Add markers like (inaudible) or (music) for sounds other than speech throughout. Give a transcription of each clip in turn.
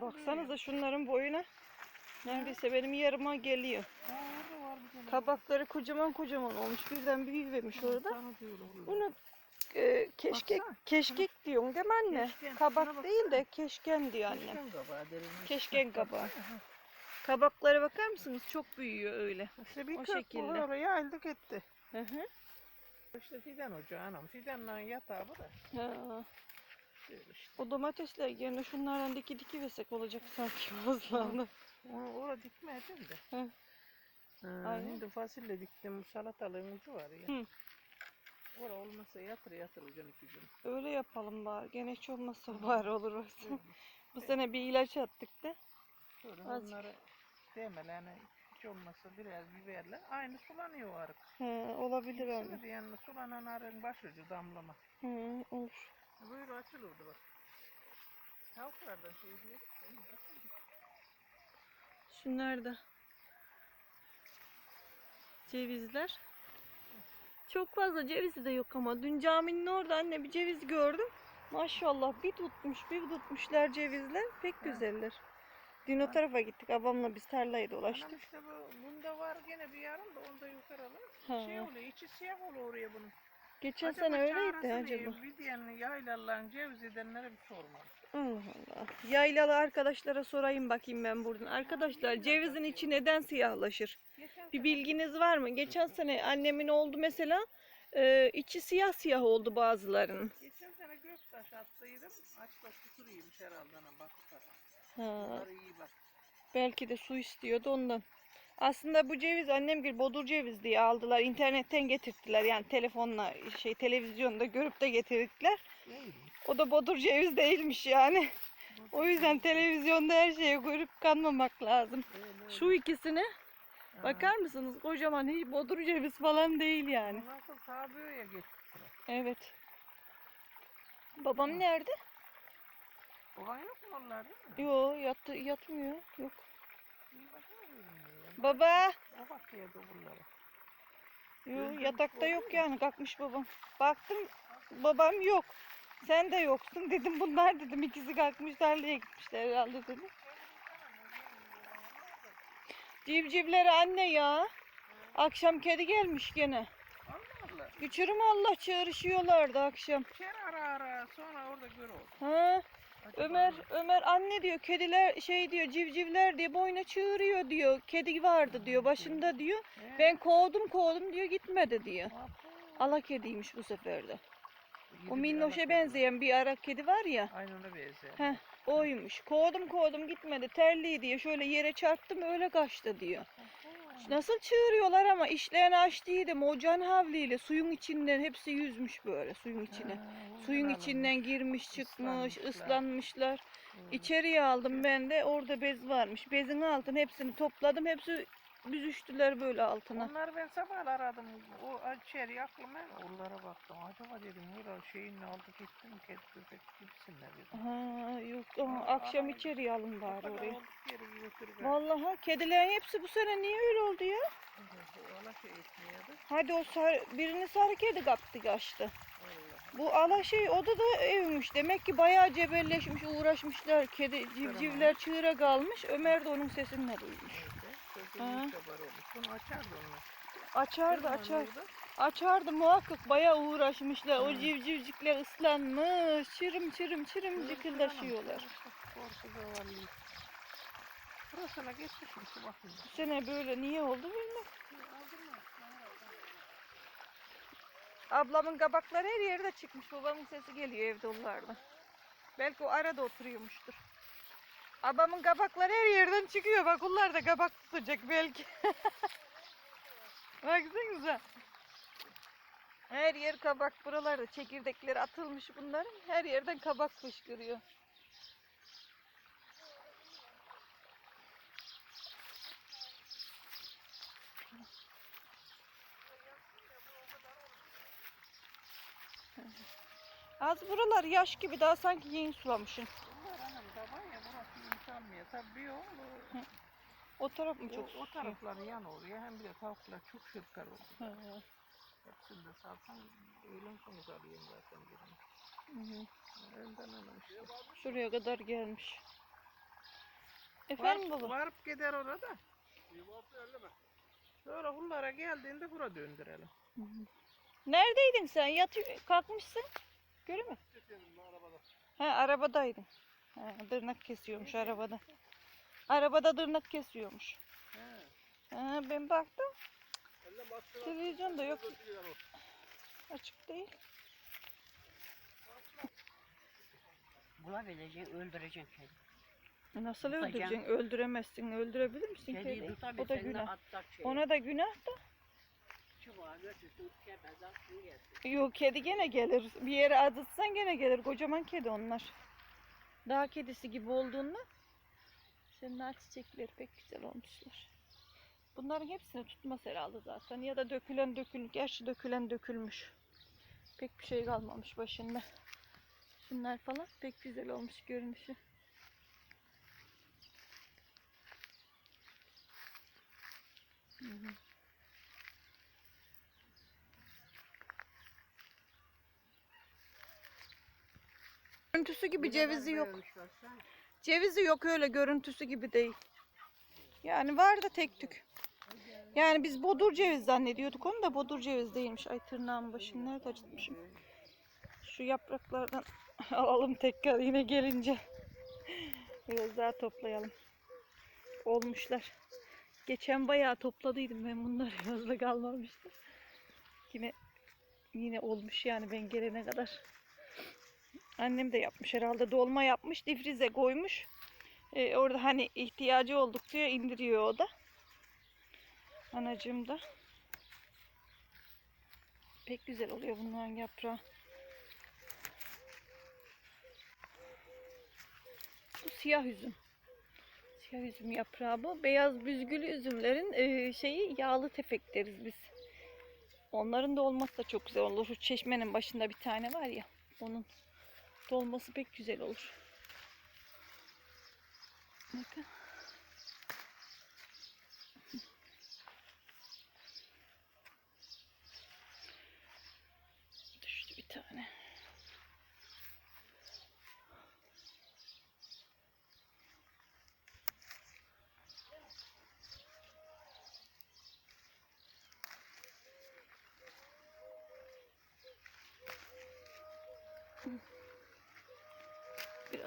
Baksanıza şunların boyuna. Neredeyse benim yarıma geliyor. Kabakları kocaman kocaman olmuş. Birden büyüvermiş orada. Bunu e, keşkek, Baksana. keşkek diyorsun değil mi anne? Keşken. Kabak değil de keşken diyor annem. Keşken kabağı. Keşken (laughs) kabağı. Kabaklara bakar mısınız? Çok büyüyor öyle. İşte bir O şekilde. oraya aldık etti. Hı hı. İşte fidan ocağı anam. Fidanla yatağı bu da. Ha. Şöyle. O domatesler yerine şunlardan diki diki versek olacak sanki (laughs) fazla. Onu orada dikmedim de. Hı. Ha, Aynen. Şimdi fasulye diktim. Salatalığın ucu var ya. Hı. Orada olmasa yatır yatır ucunu gün. Öyle yapalım bari. Gene hiç olmazsa (laughs) bari olur orası. Bu sene bir ilaç attık da. Sonra Azıcık. onları demelerini hiç olmazsa biraz biberle aynı sulanıyor arık. He, olabilir anne. Şimdi yanına sulanan arığın başucu damlama. Hı, olur. Böyle açılırdı bak. Tavuklardan şey diyor. Şunlar da cevizler. Çok fazla cevizi de yok ama dün caminin orada anne bir ceviz gördüm. Maşallah bir tutmuş bir tutmuşlar cevizler pek güzeller. Dün o tarafa gittik babamla biz tarlayı dolaştık. Anam işte bu, bunda var gene bir yarım da onda yukarı. Ha. Şey oluyor içi siyah oluyor oraya bunun. Geçen Acaba sene öyleydi acaba. Diyenli yaylaların ceviz edenlere bir sormalı. Allah Allah. Yaylalı arkadaşlara sorayım bakayım ben buradan. Arkadaşlar cevizin içi neden siyahlaşır? Bir bilginiz var mı? Geçen sene annemin oldu mesela. e, içi siyah siyah oldu bazılarının. Geçen sene göktaş attıydım. Açta kuturuymuş herhalde ana bakıp Ha, Bunları iyi bak. belki de su istiyordu ondan. Aslında bu ceviz annem bir bodur ceviz diye aldılar. İnternetten getirttiler. Yani telefonla şey televizyonda görüp de getirdiler. O da bodur ceviz değilmiş yani. O yüzden televizyonda her şeyi görüp kanmamak lazım. Şu ikisine öyle. bakar mısınız? Kocaman hiç bodur ceviz falan değil yani. Nasıl tabiye. Evet. Babam nerede? Olan yok mu onlar değil mi? Yo yattı, yatmıyor. Yok. Baba. O bakıyordu bunlara. Yo yatakta yok yani kalkmış babam. Baktım babam yok. Sen de yoksun dedim bunlar dedim ikisi kalkmış tarlaya gitmişler herhalde dedim. Civcivleri anne ya. Akşam kedi gelmiş gene. Allah Allah. Güçürüm Allah çağrışıyorlardı akşam. İçeri ara ara sonra orada gör oldu. Ha, Ömer Ömer anne diyor kediler şey diyor civcivler diye boyuna çığırıyor diyor. Kedi vardı diyor başında diyor. Ben kovdum kovdum diyor gitmedi diyor. Ala kediymiş bu sefer de. O minnoşa benzeyen bir ara kedi var ya. Aynı ona benzer. Heh, oymuş. Kovdum kovdum gitmedi. Terliği diye şöyle yere çarptım öyle kaçtı diyor. Nasıl çığırıyorlar ama işleyen aç değilim. O can havliyle suyun içinden hepsi yüzmüş böyle suyun içine. Suyun içinden girmiş çıkmış ıslanmışlar. ıslanmışlar. İçeriye aldım ben de orada bez varmış. Bezin altını hepsini topladım. Hepsi büzüştüler böyle altına. Onları ben sabah aradım. O içeri aklıma onlara baktım. Acaba dedim burada şeyin aldı gitti mi kedi köpek gibisinden dedim. Ha yok ama akşam aa, içeriye alın bari götürüver. Vallahi kedilerin hepsi bu sene niye öyle oldu ya? Şey etmiyordu. Hadi o sarı, birini sarı kedi kaptı kaçtı. Bu ala şey o da da evmiş. Demek ki bayağı cebelleşmiş, uğraşmışlar. Kedi civcivler çığıra kalmış. Ömer de onun sesini de duymuş. Neyse. Olmuş. Bunu açardı onlar. Açardı açar. Açardı muhakkak bayağı uğraşmışlar. O civcivcikler ıslanmış. Çırım çırım çırım cıkıldaşıyorlar. Korku. Burasına geçmişmiş bakın. Bu sene böyle niye oldu bilmem. Ablamın kabakları her yerde çıkmış. Babamın sesi geliyor evde onlardan. Belki o arada oturuyormuştur. Ablamın kabakları her yerden çıkıyor. Bak onlar da kabak tutacak belki. (laughs) Baksanıza. Her yer kabak. Buralarda çekirdekleri atılmış bunların. Her yerden kabak fışkırıyor. Az buralar yaş gibi daha sanki yeni sulamışsın. Bunlar anam taban ya burası yumuşanmıyor. Tabii bir yol O taraf mı çok? o, o tarafları yan oluyor. Hem bir de tavuklar çok şırkar oldu. Hı Hepsini de salsam öğlen sonu alayım zaten birini. hı. Önden anam işte. Şuraya kadar gelmiş. Efendim Varıp- baba? Varıp gider orada. Sonra hullara geldiğinde bura döndürelim. Neredeydin sen? Yatı kalkmışsın. Görüyor musun? He arabadaydın. Ha, tırnak kesiyormuş arabada. Arabada tırnak kesiyormuş. Ha, ben baktım. Televizyon da yok. Açık değil. Bulabileceksin, öldüreceksin kedi. Nasıl Tutacağım. öldüreceksin? Öldüremezsin. Öldürebilir misin Kediyi kediyi? tutabil, O da günah. şey. Ona da günah da. Yok kedi gene gelir. Bir yere azıtsan gene gelir. Kocaman kedi onlar. Dağ kedisi gibi olduğundan. Şunlar çiçekleri pek güzel olmuşlar. Bunların hepsini tutmaz herhalde zaten. Ya da dökülen dökülmüş. Gerçi dökülen dökülmüş. Pek bir şey kalmamış başında. Şunlar falan pek güzel olmuş görünüşü. Hı Görüntüsü gibi cevizi yok. Cevizi yok öyle görüntüsü gibi değil. Yani var da tek tük. Yani biz bodur ceviz zannediyorduk onu da bodur ceviz değilmiş. Ay tırnağımın başını nerede acıtmışım. Şu yapraklardan (laughs) alalım tekrar yine gelince. Biraz daha toplayalım. Olmuşlar. Geçen bayağı topladıydım ben bunları (laughs) fazla kalmamıştı. Yine yine olmuş yani ben gelene kadar. Annem de yapmış herhalde. Dolma yapmış. Difrize koymuş. Ee, orada hani ihtiyacı oldukça indiriyor o da. Anacığım da. Pek güzel oluyor bunların yaprağı. Bu siyah üzüm. Siyah üzüm yaprağı bu. Beyaz büzgülü üzümlerin e, şeyi yağlı tefek deriz biz. Onların da olması da çok güzel olur. Şu çeşmenin başında bir tane var ya. Onun dolması pek güzel olur. Bakın. Düştü bir tane.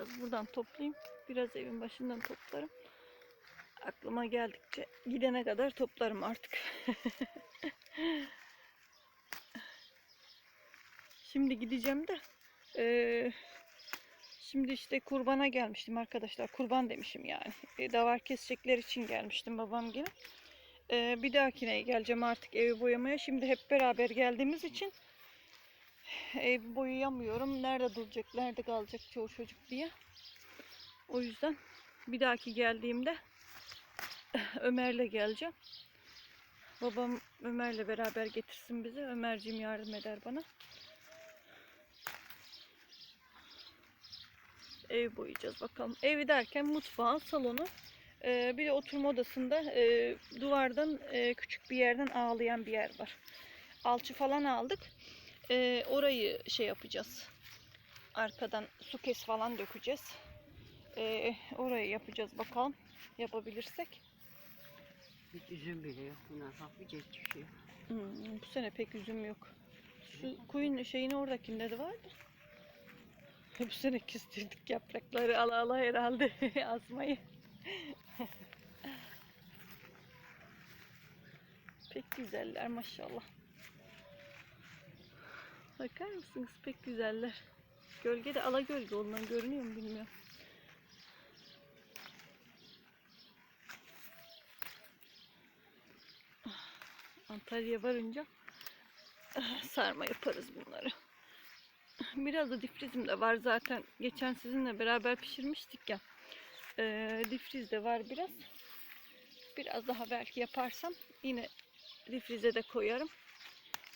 Biraz buradan toplayayım. Biraz evin başından toplarım. Aklıma geldikçe gidene kadar toplarım artık. (laughs) Şimdi gideceğim de eee, şimdi işte kurbana gelmiştim arkadaşlar. Kurban demişim yani. E, davar kesecekler için gelmiştim babam gibi. Eee, bir dahakine geleceğim artık evi boyamaya. Şimdi hep beraber geldiğimiz için ev boyayamıyorum. Nerede duracak, nerede kalacak çoğu çocuk diye. O yüzden bir dahaki geldiğimde Ömer'le geleceğim. Babam Ömer'le beraber getirsin bizi. Ömerciğim yardım eder bana. Ev boyayacağız bakalım. Evi derken mutfağı, salonu, eee, bir de oturma odasında eee, duvardan eee, küçük bir yerden ağlayan bir yer var. Alçı falan aldık. Eee, orayı şey yapacağız. Arkadan su kes falan dökeceğiz. Eee, orayı yapacağız bakalım. Yapabilirsek. Hiç üzüm bile yok bunlar. Bak bir cecik şey. Hmm, bu sene pek üzüm yok. Şu kuyun şeyin oradakinde de vardı. (laughs) Bu sene küstürdük yaprakları ala ala herhalde (laughs) asmayı. (laughs) pek güzeller maşallah. Bakar mısınız pek güzeller. Gölgede ala gölge ondan görünüyor mu bilmiyorum. Antalya varınca sarma yaparız bunları. Biraz da difrizim de var zaten. Geçen sizinle beraber pişirmiştik ya. Ee, difriz de var biraz. Biraz daha belki yaparsam yine difrize de koyarım.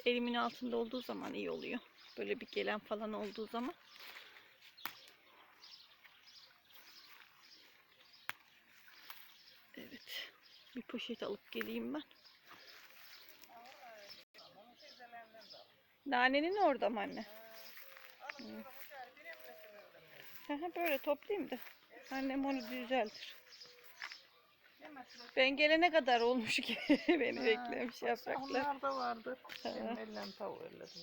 Elimin altında olduğu zaman iyi oluyor. Böyle bir gelen falan olduğu zaman. Evet. Bir poşet alıp geleyim ben. Nanenin orada mı anne? Hı. Hı hı, Böyle toplayayım da. Annem onu düzeltir. Ben gelene kadar olmuş ki (laughs) beni Ha, beklemiş yapraklar. Onlar da vardır. Benim ellerim tavuğu elledim.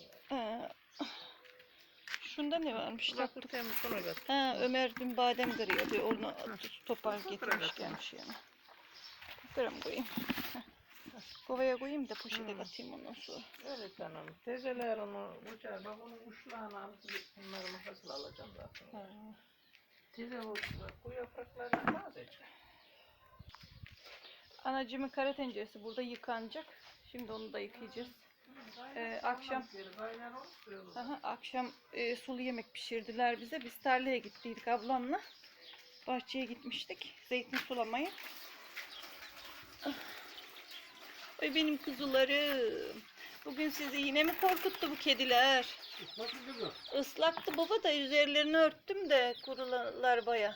Şunda ne varmış? Bak Taktık. temiz. Ha Ömer dün badem kırıyordu. Onu topar getirmiş atayım. gelmiş yani. Fotoğraf koyayım. Kovaya koyayım da poşete Hmm. katayım ondan sonra. Evet canım. Tezeler onu uçar. Bak onun uçlarını alıp bunları makasla alacağım zaten. Ha. Teze o bu yapraklarını nazecek. Anacığımın kara tenceresi burada yıkanacak. Şimdi onu da yıkayacağız. Ee, akşam- Aha, akşam e, sulu yemek pişirdiler bize. Biz tarlaya gittiydik ablamla. Bahçeye gitmiştik. Zeytin sulamaya. Ah. Ay benim kuzularım. Bugün sizi yine mi korkuttu bu kediler? Islaktı baba da üzerlerini örttüm de kurular baya.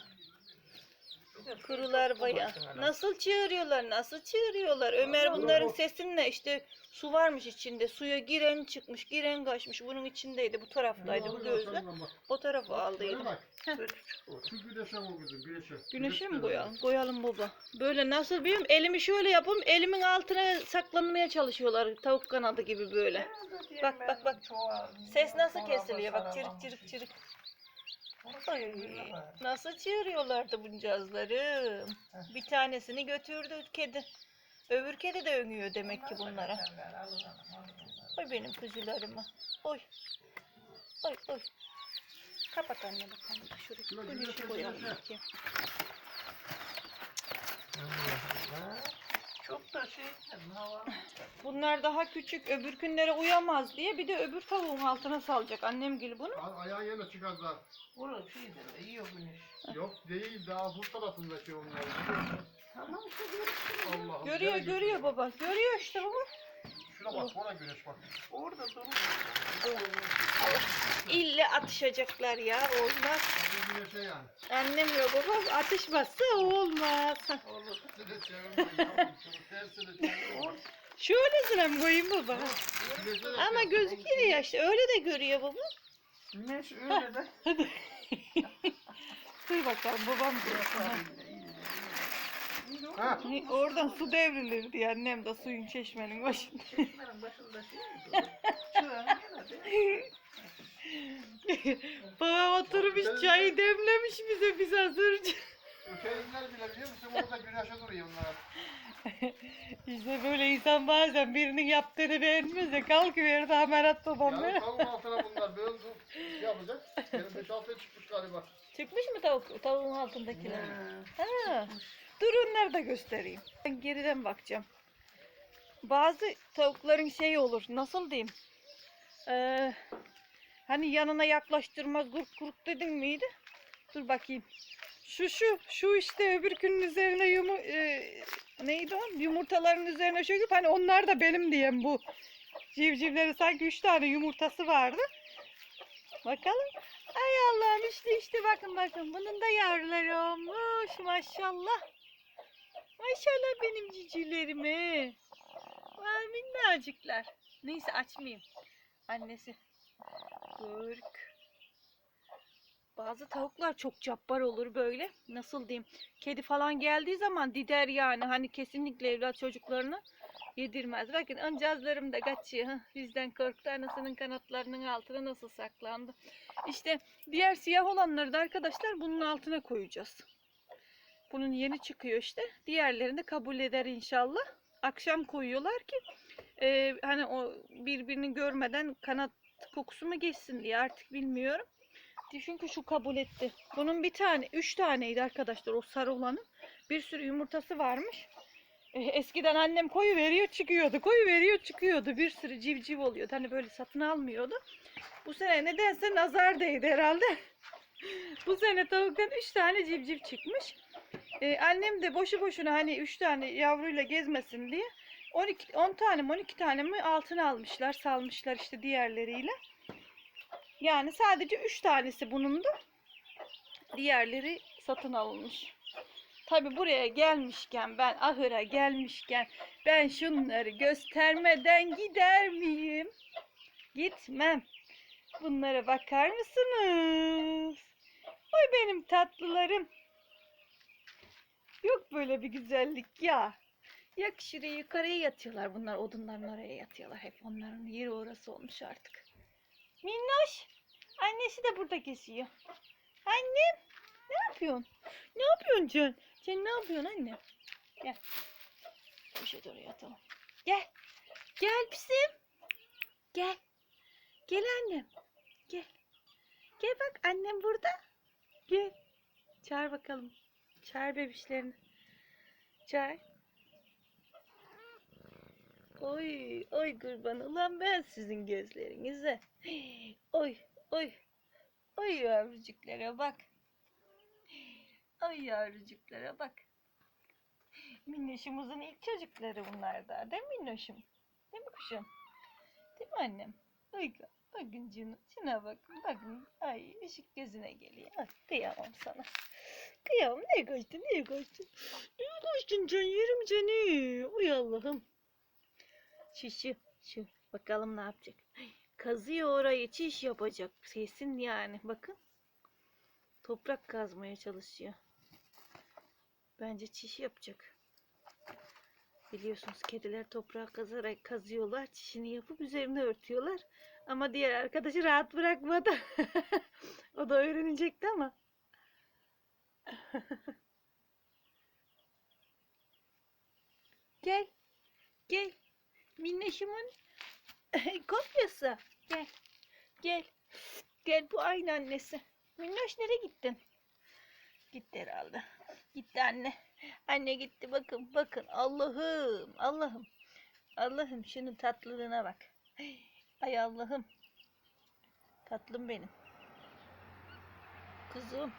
Kurular baya. Nasıl çığırıyorlar, nasıl çığırıyorlar. Ömer bunların sesinle işte su varmış içinde. Suya giren çıkmış, giren kaçmış. Bunun içindeydi, bu taraftaydı bu gözle. O. Kötü çıkıyor. Şu güneşe vur kızım güneşe. Güneşe mi koyalım? Koyalım baba. Böyle nasıl bilmiyorum. Elimi şöyle yapayım. Elimin altına saklanmaya çalışıyorlar. Tavuk kanadı gibi böyle. Bak, bak, bak. Ses nasıl kesiliyor? Bak çırık çırık çırık. Ay, nasıl çığırıyorlardı buncazlarım. Bir tanesini götürdü kedi. Öbür kedi de öngüyor demek ki bunlara. Oy benim kuzularıma. Oy. Oy oy. Kapat anne bakalım. Güneşi koyalım. iki. Çok da şey etmedim hava. Bunlar daha küçük. Öbür günlere uyamaz diye bir de öbür tavuğun altına salacak annem gibi bunu. Ay- Ayağı yine çıkar da. Burası şeydir de iyi güneş. Yok değil daha bu tarafındaki onlar. Tamam işte. Allah Görüyor nereye görüyor gidiyor? baba. Görüyor işte baba. Şuna bak ona güneş bak. Orada durur. İlle atışacaklar ya. Olmaz. Yani. Annem ve babam atışmazsa olmaz. Hah. Olur. Yavrum. Şöylesine mi koyayım baba? Ama gözüküyor ya işte. Öyle de görüyor baba. Güneş öyle de. (laughs) Duy bakalım babam diyor. Ha. Oradan su devrilir diye annem de suyun çeşmenin başında. Çekmenin başında şey mi? Çığın yine de. (laughs) babam oturmuş çayı demlemiş bize biz hazırca. Ötekiler bile biliyor musun orada güneşe duruyor onlar. (laughs) İşte böyle insan bazen birinin yaptığını beğenmez de kalkıverir de Hamarat babam Ya (laughs) tavuğun altına bunlar böyle dur- şey yapacak. Benim 5-6 çıkmış galiba. Çıkmış mı tavuk, tavuğun altındakiler? Ha. Ha. Dur onları da göstereyim. Ben geriden bakacağım. Bazı tavukların şey olur. Nasıl diyeyim? Ee, hani yanına yaklaştırmaz gurk gurk dedin miydi? Dur bakayım. Şu şu şu işte öbür günün üzerine yumu e, neydi o? Yumurtaların üzerine çöküp hani onlar da benim diyem bu. Civcivleri sanki üç tane yumurtası vardı. Bakalım. Ay Allah'ım işte işte bakın bakın bunun da yavruları olmuş maşallah. Maşallah benim cicilerime. Vay minnacıklar. Neyse açmayayım. Annesi. Görk. Bazı tavuklar çok cabbar olur böyle. Nasıl diyeyim? Kedi falan geldiği zaman dider yani. Hani kesinlikle evlat çocuklarını yedirmez. Bakın öncazlarım da kaçıyor. Bizden korktu. Anasının kanatlarının altına nasıl saklandı. İşte diğer siyah olanları da arkadaşlar bunun altına koyacağız. Bunun yeni çıkıyor işte. Diğerlerini kabul eder inşallah. Akşam koyuyorlar ki e, hani o birbirini görmeden kanat kokusu mu geçsin diye artık bilmiyorum. Çünkü şu kabul etti. Bunun bir tane, üç taneydi arkadaşlar o sarı olanın. Bir sürü yumurtası varmış. E, eskiden annem koyu veriyor çıkıyordu. Koyu veriyor çıkıyordu. Bir sürü civciv oluyordu. Hani böyle satın almıyordu. Bu sene nedense nazar değdi herhalde. (laughs) Bu sene tavuktan 3 tane civciv çıkmış. Ee, annem de boşu boşuna hani 3 tane yavruyla gezmesin diye 12 10 tane mi 12 tane mi altın almışlar, salmışlar işte diğerleriyle. Yani sadece 3 tanesi bunundu. Diğerleri satın alınmış. Tabi buraya gelmişken ben ahıra gelmişken ben şunları göstermeden gider miyim? Gitmem. Bunlara bakar mısınız? Oy benim tatlılarım. Yok böyle bir güzellik ya. Yak şuraya yukarıya yatıyorlar bunlar. Odunların oraya yatıyorlar. Hep onların yeri orası olmuş artık. Minnoş. Annesi de burada geziyor. Annem. Ne yapıyorsun? Ne yapıyorsun Can? Sen ne yapıyorsun anne? Gel. Köşe doğru yatalım. Gel. Gel bizim. Gel. Gel annem. Gel. Gel bak annem burada. Gel. Çağır bakalım. Çağır bebişlerini. Çağır. Oy, oy kurban ulan ben sizin gözlerinize. Oy, oy. Oy yavrucuklara bak. Oy yavrucuklara bak. Minnoşumuzun ilk çocukları bunlar da. Değil mi Minnoşum? Değil mi kuşum? Değil mi annem? Oy, bakın canım. Şuna bakın. Bakın. Ay ışık gözüne geliyor. Ay, kıyamam sana. Kıyamam. Nereye kaçtın? Nereye kaçtın? Nereye kaçtın can? Yerim seni. Oy Allah'ım. Şu şu. Bakalım ne yapacak. Kazıyor orayı. Çiş yapacak. Sesin yani. Bakın. Toprak kazmaya çalışıyor. Bence çiş yapacak. Biliyorsunuz kediler toprağı kazarak kazıyorlar. Çişini yapıp üzerine örtüyorlar. Ama diğer arkadaşı rahat bırakmadı. (laughs) o da öğrenecekti ama. (laughs) gel. Gel. Minneşimin (laughs) kopyası. Gel. Gel. Gel bu aynı annesi. Minnoş nereye gittin? Gitti herhalde. Gitti anne. Anne gitti bakın bakın. Allah'ım Allah'ım. Allah'ım şunun tatlılığına bak. Ay Allah'ım. Tatlım benim. Kuzum.